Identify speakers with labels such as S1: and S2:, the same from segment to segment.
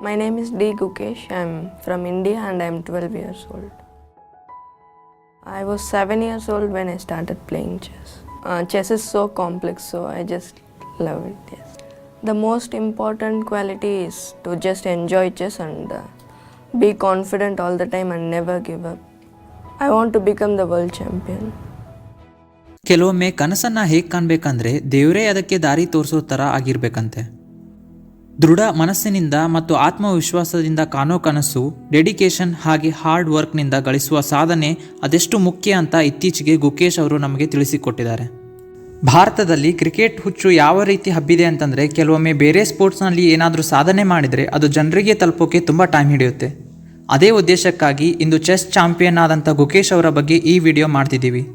S1: My name is D. Gukesh. I'm from India and I'm 12 years old. I was 7 years old when I started playing chess. Uh, chess is so complex, so I just love it. Yes. The most important quality is to just enjoy chess and uh, be confident all the time and never give up. I want to become the world champion.
S2: ಕೆಲವೊಮ್ಮೆ ಕನಸನ್ನ ಹೇಗೆ ಕಾಣಬೇಕಂದ್ರೆ ದೇವರೇ ಅದಕ್ಕೆ ದಾರಿ ತೋರಿಸೋ ತರ ಆಗಿರ್ಬೇಕಂತೆ ದೃಢ ಮನಸ್ಸಿನಿಂದ ಮತ್ತು ಆತ್ಮವಿಶ್ವಾಸದಿಂದ ಕಾನೋ ಕನಸು ಡೆಡಿಕೇಶನ್ ಹಾಗೆ ಹಾರ್ಡ್ ವರ್ಕ್ನಿಂದ ಗಳಿಸುವ ಸಾಧನೆ ಅದೆಷ್ಟು ಮುಖ್ಯ ಅಂತ ಇತ್ತೀಚೆಗೆ ಗುಕೇಶ್ ಅವರು ನಮಗೆ ತಿಳಿಸಿಕೊಟ್ಟಿದ್ದಾರೆ. ಭಾರತದಲ್ಲಿ ಕ್ರಿಕೆಟ್ ಹುಚ್ಚು ಯಾವ ರೀತಿ ಹಬ್ಬಿದೆ ಅಂತಂದರೆ, ಕೆಲವೊಮ್ಮೆ ಬೇರೆ ಸ್ಪೋರ್ಟ್ಸ್ನಲ್ಲಿ ಏನಾದರೂ ಸಾಧನೆ ಮಾಡಿದರೆ ಅದು ಜನರಿಗೆ ತಲುಪೋಕೆ ತುಂಬ ಟೈಮ್ ಹಿಡಿಯುತ್ತೆ. ಅದೇ ಉದ್ದೇಶಕ್ಕಾಗಿ ಇಂದು ಚೆಸ್ ಚಾಂಪಿಯನ್ ಆದಂಥ ಗುಕೇಶ್ ಅವರ ಬಗ್ಗೆ ಈ ವಿಡಿಯೋ ಮಾಡ್ತಿದ್ದೀವಿ.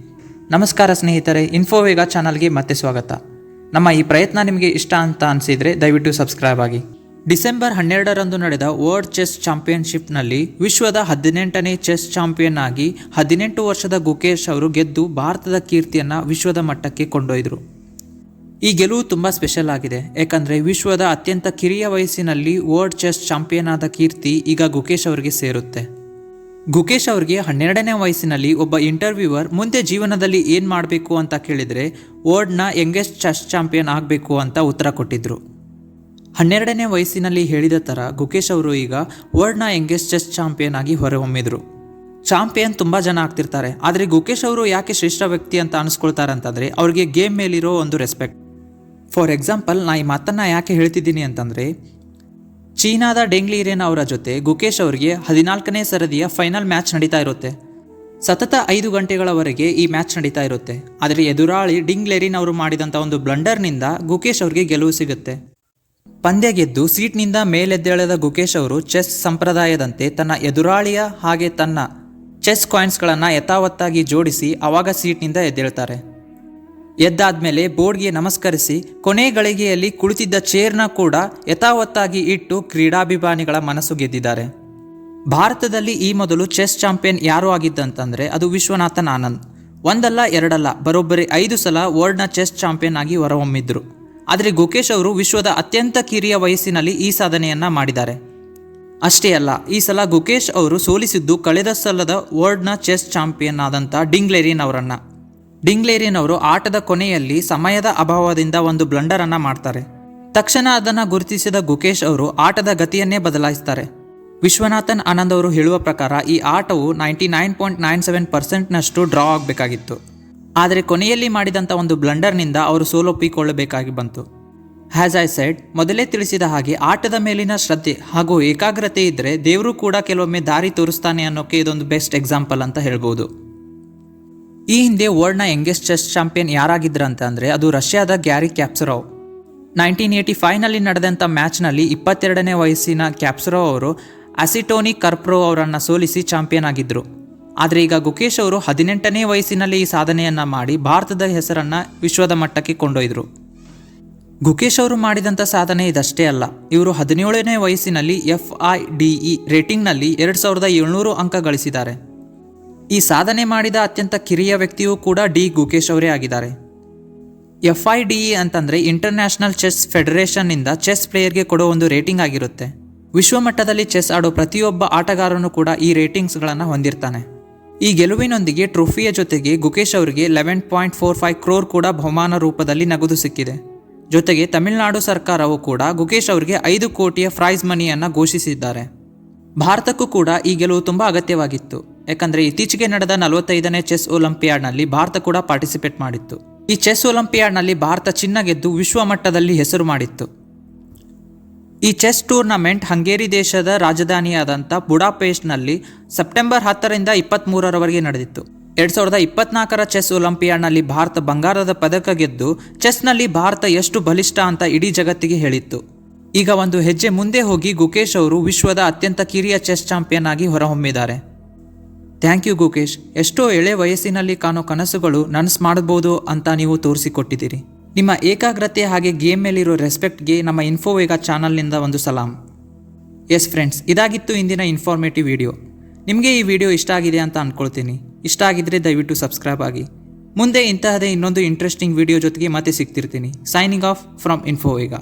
S2: ನಮಸ್ಕಾರ ಸ್ನೇಹಿತರೆ ಇನ್ಫೋವೇಗ ಚಾನಲ್ಗೆ ಮತ್ತೆ ಸ್ವಾಗತ. ನಮ್ಮ ಈ ಪ್ರಯತ್ನ ನಿಮಗೆ ಇಷ್ಟ ಅಂತ ಅನಿಸಿದರೆ ದಯವಿಟ್ಟು ಸಬ್ಸ್ಕ್ರೈಬ್ ಆಗಿ. ಡಿಸೆಂಬರ್ ಹನ್ನೆರಡರಂದು ನಡೆದ ವರ್ಲ್ಡ್ ಚೆಸ್ ಚಾಂಪಿಯನ್ಶಿಪ್ನಲ್ಲಿ ವಿಶ್ವದ ಹದಿನೆಂಟನೇ ಚೆಸ್ ಚಾಂಪಿಯನ್ ಆಗಿ ಹದಿನೆಂಟು ವರ್ಷದ ಗುಕೇಶ್ ಅವರು ಗೆದ್ದು ಭಾರತದ ಕೀರ್ತಿಯನ್ನು ವಿಶ್ವದ ಮಟ್ಟಕ್ಕೆ ಕೊಂಡೊಯ್ದರು. ಈ ಗೆಲುವು ತುಂಬ ಸ್ಪೆಷಲ್ ಆಗಿದೆ. ಯಾಕಂದರೆ ವಿಶ್ವದ ಅತ್ಯಂತ ಕಿರಿಯ ವಯಸ್ಸಿನಲ್ಲಿ ವರ್ಲ್ಡ್ ಚೆಸ್ ಚಾಂಪಿಯನ್ ಆದ ಕೀರ್ತಿ ಈಗ ಗುಕೇಶ್ ಅವರಿಗೆ ಸೇರುತ್ತೆ. ಗುಕೇಶ್ ಅವರಿಗೆ ಹನ್ನೆರಡನೇ ವಯಸ್ಸಿನಲ್ಲಿ ಒಬ್ಬ ಇಂಟರ್ವ್ಯೂವರ್ ಮುಂದೆ ಜೀವನದಲ್ಲಿ ಏನು ಮಾಡಬೇಕು ಅಂತ ಕೇಳಿದರೆ ವರ್ಲ್ಡ್ನ ಯಂಗೆಸ್ಟ್ ಚೆಸ್ ಚಾಂಪಿಯನ್ ಆಗಬೇಕು ಅಂತ ಉತ್ತರ ಕೊಟ್ಟಿದ್ರು. ಹನ್ನೆರಡನೇ ವಯಸ್ಸಿನಲ್ಲಿ ಹೇಳಿದ ಥರ ಗುಕೇಶ್ ಅವರು ಈಗ ವರ್ಲ್ಡ್ನ ಯಂಗೆಸ್ಟ್ ಚೆಸ್ ಚಾಂಪಿಯನ್ ಆಗಿ ಹೊರಹೊಮ್ಮಿದ್ರು. ಚಾಂಪಿಯನ್ ತುಂಬ ಜನ ಆಗ್ತಿರ್ತಾರೆ, ಆದರೆ ಗುಕೇಶ್ ಅವರು ಯಾಕೆ ಶ್ರೇಷ್ಠ ವ್ಯಕ್ತಿ ಅಂತ ಅನಿಸ್ಕೊಳ್ತಾರೆ ಅಂತಂದರೆ ಅವ್ರಿಗೆ ಗೇಮ್ ಮೇಲಿರೋ ಒಂದು ರೆಸ್ಪೆಕ್ಟ್. ಫಾರ್ ಎಕ್ಸಾಂಪಲ್, ನಾ ಈ ಮಾತನ್ನು ಯಾಕೆ ಹೇಳ್ತಿದ್ದೀನಿ ಅಂತಂದರೆ ಚೀನಾದ ಡೆಂಗ್ಲೀರೇನ್ ಅವರ ಜೊತೆ ಗುಕೇಶ್ ಅವರಿಗೆ ಹದಿನಾಲ್ಕನೇ ಸರದಿಯ ಫೈನಲ್ ಮ್ಯಾಚ್ ನಡೀತಾ ಇರುತ್ತೆ. ಸತತ ಐದು ಗಂಟೆಗಳವರೆಗೆ ಈ ಮ್ಯಾಚ್ ನಡೀತಾ ಇರುತ್ತೆ. ಆದರೆ ಎದುರಾಳಿ ಡಿಂಗ್ಲೆರಿನ್ ಅವರು ಮಾಡಿದಂಥ ಒಂದು ಬ್ಲಂಡರ್ನಿಂದ ಗುಕೇಶ್ ಅವರಿಗೆ ಗೆಲುವು ಸಿಗುತ್ತೆ. ಪಂದ್ಯ ಗೆದ್ದು ಸೀಟ್ನಿಂದ ಮೇಲೆದ್ದೇಳದ ಗುಕೇಶ್ ಅವರು ಚೆಸ್ ಸಂಪ್ರದಾಯದಂತೆ ತನ್ನ ಎದುರಾಳಿಯ ಹಾಗೆ ತನ್ನ ಚೆಸ್ ಕಾಯಿನ್ಸ್ಗಳನ್ನು ಯಥಾವತ್ತಾಗಿ ಜೋಡಿಸಿ ಅವಾಗ ಸೀಟ್ನಿಂದ ಎದ್ದೇಳ್ತಾರೆ. ಎದ್ದಾದ್ಮೇಲೆ ಬೋರ್ಡ್ಗೆ ನಮಸ್ಕರಿಸಿ, ಕೊನೆ ಗಳಿಗೆಯಲ್ಲಿ ಕುಳಿತಿದ್ದ ಚೇರ್ನ ಕೂಡ ಯಥಾವತ್ತಾಗಿ ಇಟ್ಟು ಕ್ರೀಡಾಭಿಮಾನಿಗಳ ಮನಸ್ಸು ಗೆದ್ದಿದ್ದಾರೆ. ಭಾರತದಲ್ಲಿ ಈ ಮೊದಲು ಚೆಸ್ ಚಾಂಪಿಯನ್ ಯಾರು ಆಗಿದ್ದಂತಂದ್ರೆ ಅದು ವಿಶ್ವನಾಥನ್ ಆನಂದ್. ಒಂದಲ್ಲ, ಎರಡಲ್ಲ, ಬರೋಬ್ಬರಿ ಐದು ಸಲ ವರ್ಲ್ಡ್ನ ಚೆಸ್ ಚಾಂಪಿಯನ್ ಆಗಿ ಹೊರಹೊಮ್ಮಿದ್ರು. ಆದರೆ ಗುಕೇಶ್ ಅವರು ವಿಶ್ವದ ಅತ್ಯಂತ ಕಿರಿಯ ವಯಸ್ಸಿನಲ್ಲಿ ಈ ಸಾಧನೆಯನ್ನ ಮಾಡಿದ್ದಾರೆ. ಅಷ್ಟೇ ಅಲ್ಲ, ಈ ಸಲ ಗುಕೇಶ್ ಅವರು ಸೋಲಿಸಿದ್ದು ಕಳೆದ ಸಲದ ವರ್ಲ್ಡ್ನ ಚೆಸ್ ಚಾಂಪಿಯನ್ ಆದಂಥ ಡಿಂಗ್ಲೆರಿನ್ ಅವರನ್ನ. ಡಿಂಗ್ಲೇರಿಯನ್ ಅವರು ಆಟದ ಕೊನೆಯಲ್ಲಿ ಸಮಯದ ಅಭಾವದಿಂದ ಒಂದು ಬ್ಲಂಡರ್ ಅನ್ನ ಮಾಡ್ತಾರೆ. ತಕ್ಷಣ ಅದನ್ನು ಗುರುತಿಸಿದ ಗುಕೇಶ್ ಅವರು ಆಟದ ಗತಿಯನ್ನೇ ಬದಲಾಯಿಸ್ತಾರೆ. ವಿಶ್ವನಾಥನ್ ಆನಂದ್ ಅವರು ಹೇಳುವ ಪ್ರಕಾರ ಈ ಆಟವು ninety nine point nine seven ಪರ್ಸೆಂಟ್ನಷ್ಟು ಡ್ರಾ ಆಗಬೇಕಾಗಿತ್ತು. ಆದರೆ ಕೊನೆಯಲ್ಲಿ ಮಾಡಿದಂಥ ಒಂದು ಬ್ಲಂಡರ್ನಿಂದ ಅವರು ಸೋಲೊಪ್ಪಿಕೊಳ್ಳಬೇಕಾಗಿ ಬಂತು. ಹ್ಯಾಸ್ ಐ ಸೈಡ್ ಮೊದಲೇ ತಿಳಿಸಿದ ಹಾಗೆ ಆಟದ ಮೇಲಿನ ಶ್ರದ್ಧೆ ಹಾಗೂ ಏಕಾಗ್ರತೆ ಇದ್ದರೆ ದೇವರು ಕೂಡ ಕೆಲವೊಮ್ಮೆ ದಾರಿ ತೋರಿಸ್ತಾನೆ ಅನ್ನೋಕೆ ಇದೊಂದು ಬೆಸ್ಟ್ ಎಕ್ಸಾಂಪಲ್ ಅಂತ ಹೇಳ್ಬೋದು. ಈ ಹಿಂದೆ ವರ್ಲ್ಡ್ನ ಯಂಗೆಸ್ಟ್ ಚೆಸ್ ಚಾಂಪಿಯನ್ ಯಾರಾಗಿದ್ರಂತ ಅಂದರೆ ಅದು ರಷ್ಯಾದ ಗ್ಯಾರಿ ಕ್ಯಾಪ್ಸರೋವ್. ನೈನ್ಟೀನ್ ಏಯ್ಟಿ ಫೈವ್ನಲ್ಲಿ ನಡೆದಂಥ ಮ್ಯಾಚ್ನಲ್ಲಿ ಇಪ್ಪತ್ತೆರಡನೇ ವಯಸ್ಸಿನ ಕ್ಯಾಪ್ಸರೋವ್ ಅವರು ಅಸಿಟೋನಿ ಕರ್ಪ್ರೋ ಅವರನ್ನು ಸೋಲಿಸಿ ಚಾಂಪಿಯನ್ ಆಗಿದ್ದರು ಆದರೆ ಈಗ ಗುಕೇಶ್ ಅವರು ಹದಿನೆಂಟನೇ ವಯಸ್ಸಿನಲ್ಲಿ ಈ ಸಾಧನೆಯನ್ನು ಮಾಡಿ ಭಾರತದ ಹೆಸರನ್ನು ವಿಶ್ವದ ಮಟ್ಟಕ್ಕೆ ಕೊಂಡೊಯ್ದರು. ಗುಕೇಶ್ ಅವರು ಮಾಡಿದಂಥ ಸಾಧನೆ ಇದಷ್ಟೇ ಅಲ್ಲ, ಇವರು ಹದಿನೇಳನೇ ವಯಸ್ಸಿನಲ್ಲಿ ಎಫ್ ಐ ಡಿ ಇ ರೇಟಿಂಗ್ನಲ್ಲಿ ಎರಡು ಸಾವಿರದ ಏಳ್ನೂರು ಅಂಕ ಗಳಿಸಿದ್ದಾರೆ. ಈ ಸಾಧನೆ ಮಾಡಿದ ಅತ್ಯಂತ ಕಿರಿಯ ವ್ಯಕ್ತಿಯೂ ಕೂಡ ಡಿ ಗುಕೇಶ್ ಅವರೇ ಆಗಿದ್ದಾರೆ. ಎಫ್ ಐ ಡಿ ಇ ಅಂತಂದರೆ ಇಂಟರ್ನ್ಯಾಷನಲ್ ಚೆಸ್ ಫೆಡರೇಷನ್ನಿಂದ ಚೆಸ್ ಪ್ಲೇಯರ್ಗೆ ಕೊಡೋ ಒಂದು ರೇಟಿಂಗ್ ಆಗಿರುತ್ತೆ. ವಿಶ್ವಮಟ್ಟದಲ್ಲಿ ಚೆಸ್ ಆಡೋ ಪ್ರತಿಯೊಬ್ಬ ಆಟಗಾರನು ಕೂಡ ಈ ರೇಟಿಂಗ್ಸ್ಗಳನ್ನು ಹೊಂದಿರ್ತಾನೆ. ಈ ಗೆಲುವಿನೊಂದಿಗೆ ಟ್ರೋಫಿಯ ಜೊತೆಗೆ ಗುಕೇಶ್ ಅವರಿಗೆ eleven point four five crore ಕೂಡ ಬಹುಮಾನ ರೂಪದಲ್ಲಿ ನಗದು ಸಿಕ್ಕಿದೆ. ಜೊತೆಗೆ ತಮಿಳುನಾಡು ಸರ್ಕಾರವು ಕೂಡ ಗುಕೇಶ್ ಅವರಿಗೆ ಐದು ಕೋಟಿಯ ಪ್ರೈಸ್ ಮನಿಯನ್ನು ಘೋಷಿಸಿದ್ದಾರೆ. ಭಾರತಕ್ಕೂ ಕೂಡ ಈ ಗೆಲುವು ತುಂಬ ಅಗತ್ಯವಾಗಿತ್ತು. ಯಾಕಂದರೆ ಇತ್ತೀಚೆಗೆ ನಡೆದ ನಲವತ್ತೈದನೇ ಚೆಸ್ ಒಲಿಂಪಿಯಾಡ್ನಲ್ಲಿ ಭಾರತ ಕೂಡ ಪಾರ್ಟಿಸಿಪೇಟ್ ಮಾಡಿತ್ತು. ಈ ಚೆಸ್ ಒಲಿಂಪಿಯಾಡ್ನಲ್ಲಿ ಭಾರತ ಚಿನ್ನ ಗೆದ್ದು ವಿಶ್ವ ಮಟ್ಟದಲ್ಲಿ ಹೆಸರು ಮಾಡಿತ್ತು. ಈ ಚೆಸ್ ಟೂರ್ನಮೆಂಟ್ ಹಂಗೇರಿ ದೇಶದ ರಾಜಧಾನಿಯಾದಂಥ ಬುಡಾಪೇಸ್ಟ್ನಲ್ಲಿ ಸೆಪ್ಟೆಂಬರ್ ಹತ್ತರಿಂದ ಇಪ್ಪತ್ತ್ಮೂರರವರೆಗೆ ನಡೆದಿತ್ತು. ಎರಡು ಸಾವಿರದ ಇಪ್ಪತ್ನಾಲ್ಕರ ಚೆಸ್ ಒಲಿಂಪಿಯಾಡ್ನಲ್ಲಿ ಭಾರತ ಬಂಗಾರದ ಪದಕ ಗೆದ್ದು ಚೆಸ್ನಲ್ಲಿ ಭಾರತ ಎಷ್ಟು ಬಲಿಷ್ಠ ಅಂತ ಇಡೀ ಜಗತ್ತಿಗೆ ಹೇಳಿತ್ತು. ಈಗ ಒಂದು ಹೆಜ್ಜೆ ಮುಂದೆ ಹೋಗಿ ಗುಕೇಶ್ ಅವರು ವಿಶ್ವದ ಅತ್ಯಂತ ಕಿರಿಯ ಚೆಸ್ ಚಾಂಪಿಯನ್ ಆಗಿ ಹೊರಹೊಮ್ಮಿದ್ದಾರೆ. ಥ್ಯಾಂಕ್ ಯು ಗುಕೇಶ್ ಎಷ್ಟೋ ಎಳೆ ವಯಸ್ಸಿನಲ್ಲಿ ಕಾಣೋ ಕನಸುಗಳು ನನಸು ಮಾಡಬಹುದು ಅಂತ ನೀವು ತೋರಿಸಿಕೊಟ್ಟಿದ್ದೀರಿ. ನಿಮ್ಮ ಏಕಾಗ್ರತೆ ಹಾಗೆ ಗೇಮ್ ಮೇಲಿರೋ ರೆಸ್ಪೆಕ್ಟ್ಗೆ ನಮ್ಮ ಇನ್ಫೋವೇಗ ಚಾನಲ್ನಿಂದ ಒಂದು ಸಲಾಂ. ಎಸ್ ಫ್ರೆಂಡ್ಸ್ ಇದಾಗಿತ್ತು ಇಂದಿನ ಇನ್ಫಾರ್ಮೇಟಿವ್ ವಿಡಿಯೋ ನಿಮಗೆ ಈ ವಿಡಿಯೋ ಇಷ್ಟ ಆಗಿದೆ ಅಂತ ಅಂದ್ಕೊಳ್ತೀನಿ ಇಷ್ಟ ಆಗಿದ್ರೆ ದಯವಿಟ್ಟು ಸಬ್ಸ್ಕ್ರೈಬ್ ಆಗಿ. ಮುಂದೆ ಇಂತಹದೇ ಇನ್ನೊಂದು ಇಂಟ್ರೆಸ್ಟಿಂಗ್ ವಿಡಿಯೋ ಜೊತೆಗೆ ಮತ್ತೆ ಸಿಗ್ತಿರ್ತೀನಿ. Signing off from Infovega